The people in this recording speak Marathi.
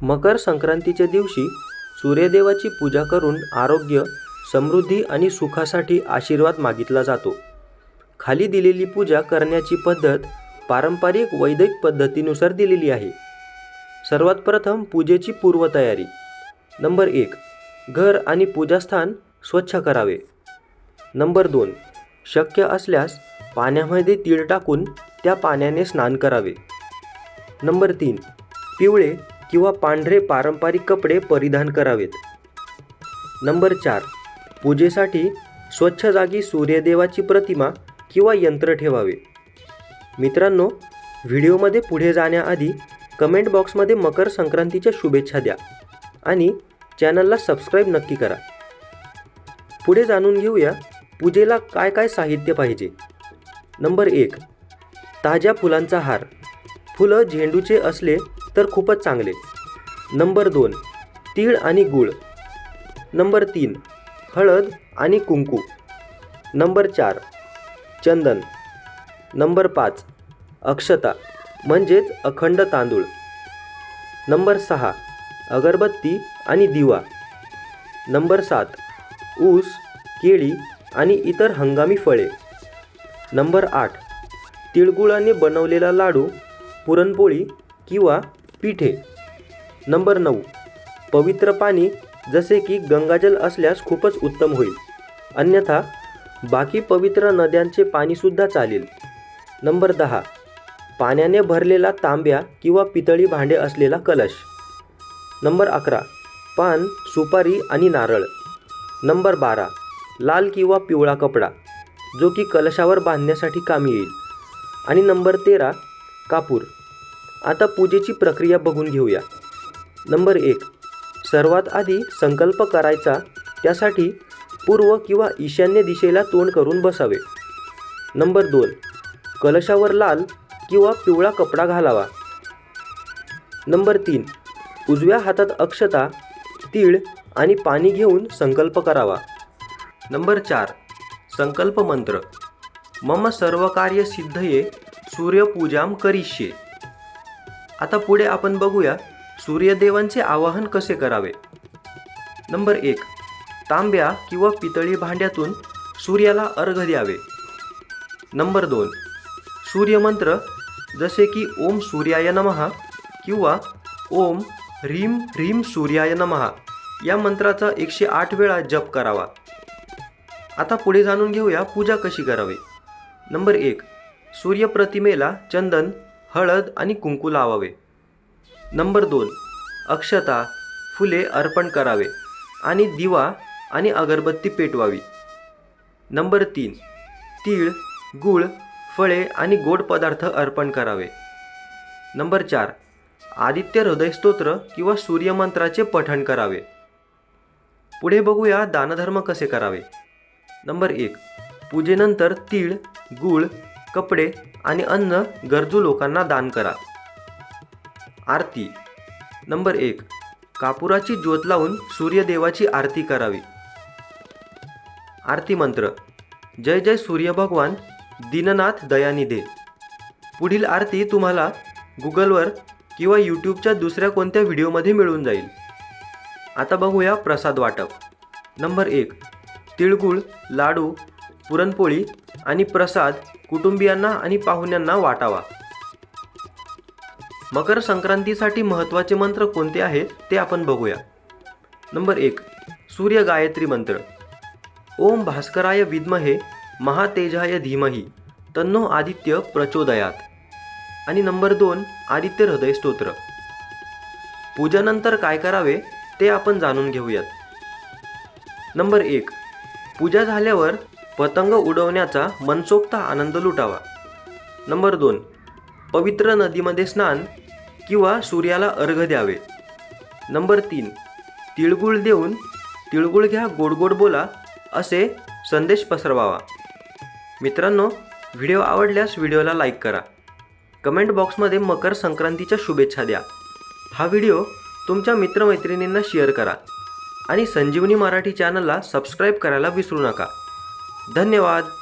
मकर संक्रांतीच्या दिवशी सूर्यदेवाची पूजा करून आरोग्य समृद्धी आणि सुखासाठी आशीर्वाद मागितला जातो. खाली दिलेली पूजा करण्याची पद्धत पारंपरिक वैदिक पद्धतीनुसार दिलेली आहे. सर्वात प्रथम पूजेची पूर्वतयारी. नंबर एक घर आणि पूजास्थान स्वच्छ करावे. नंबर दोन शक्य असल्यास पाण्यामध्ये तीळ टाकून त्या पाण्याने स्नान करावे. नंबर तीन पिवळे किंवा पांढरे पारंपरिक कपडे परिधान करावेत. नंबर चार. पूजेसाठी स्वच्छ जागी सूर्यदेवाची प्रतिमा किंवा यंत्र ठेवावे. मित्रांनो व्हिडिओमध्ये पुढे जाण्याआधी कमेंट बॉक्समध्ये मकर संक्रांतीच्या शुभेच्छा द्या आणि चॅनलला सबस्क्राईब नक्की करा. पुढे जाणून घेऊया पूजेला काय काय साहित्य पाहिजे. नंबर एक. ताज्या फुलांचा हार. फुलं झेंडूचे असले तर खूपच चांगले. नंबर दोन तीळ आणि गूळ. नंबर तीन हळद आणि कुंकू. नंबर चार चंदन. नंबर पाच अक्षता म्हणजेच अखंड तांदूळ. नंबर सहा अगरबत्ती आणि दिवा. नंबर सात ऊस केळी आणि इतर हंगामी फळे. नंबर आठ तिळगुळाने बनवलेला लाडू पुरणपोळी किंवा पिठे. नंबर नऊ. पवित्र पाणी जसे की गंगाजल असल्यास खूपच उत्तम होईल. अन्यथा बाकी पवित्र नद्यांचे पाणीसुद्धा चालेल. नंबर दहा. पाण्याने भरलेला तांब्या किंवा पितळी भांडे असलेला कलश. नंबर अकरा. पान सुपारी आणि नारळ. नंबर बारा. लाल किंवा पिवळा कपडा जो की कलशावर बांधण्यासाठी कामी येईल. आणि नंबर तेरा. कापूर. आता पूजेची प्रक्रिया बघून घेऊया. नंबर एक. सर्वात आधी संकल्प करायचा त्यासाठी पूर्व किंवा ईशान्य दिशेला तोंड करून बसावे. नंबर दोन. कलशावर लाल किंवा पिवळा कपडा घालावा. नंबर तीन. उजव्या हातात अक्षता तीळ आणि पाणी घेऊन संकल्प करावा. नंबर चार. संकल्प मंत्र. मम सर्व कार्य सिद्धये सूर्यपूजाम करिष्ये. आता पुढे आपण बघूया सूर्यदेवांचे आवाहन कसे करावे. नंबर एक तांब्या किंवा पितळी भांड्यातून सूर्याला अर्घ द्यावे. नंबर दोन सूर्यमंत्र जसे की ओम सूर्याय नमः किंवा ओम ह्रीम ह्रीम सूर्याय नमः या मंत्राचा एकशे आठ वेळा जप करावा. आता पुढे जाणून घेऊया पूजा कशी करावी. नंबर एक सूर्यप्रतिमेला चंदन हळद आणि कुंकू लावावे. नंबर दोन अक्षता फुले अर्पण करावे आणि दिवा आणि अगरबत्ती पेटवावी. नंबर तीन तीळ गूळ फळे आणि गोड पदार्थ अर्पण करावे. नंबर चार आदित्य हृदयस्तोत्र किंवा सूर्यमंत्राचे पठण करावे. पुढे बघूया दानधर्म कसे करावे. नंबर एक पूजेनंतर तीळ गूळ कपडे आणि अन्न गरजू लोकांना दान करा. आरती. नंबर एक. कापुराची ज्योत लावून सूर्यदेवाची आरती करावी. आरती मंत्र. जय जय सूर्य भगवान दीननाथ दयानिधे पुढील आरती तुम्हाला गुगलवर किंवा यूट्यूबच्या दुसऱ्या कोणत्या व्हिडिओमध्ये मिळून जाईल. आता बघूया प्रसाद वाटप. नंबर एक. तिळगुळ लाडू पुरणपोळी आणि प्रसाद कुटुंबियांना आणि पाहुण्यांना वाटावा. मकर संक्रांतीसाठी महत्त्वाचे मंत्र कोणते आहेत ते आपण बघूया. नंबर एक सूर्य गायत्री मंत्र. ओम भास्कराय विद्महे महातेजाय धीमही तन्नो आदित्य प्रचोदयात. आणि नंबर दोन आदित्य हृदय स्तोत्र. पूजानंतर काय करावे ते आपण जाणून घेऊयात. नंबर एक पूजा झाल्यावर पतंग उडवण्याचा मनसोक्त आनंद लुटावा. नंबर दोन. पवित्र नदीमध्ये स्नान किंवा सूर्याला अर्घ द्यावे. नंबर तीन. तिळगुळ देऊन तिळगुळ घ्या गोड गोड बोला असे संदेश पसरवावा. मित्रांनो व्हिडिओ आवडल्यास व्हिडिओला लाईक करा. कमेंट बॉक्समध्ये मकर संक्रांतीच्या शुभेच्छा द्या. हा व्हिडिओ तुमच्या मित्रमैत्रिणींना शेअर करा आणि संजीवनी मराठी चॅनलला सबस्क्राईब करायला विसरू नका. धन्यवाद.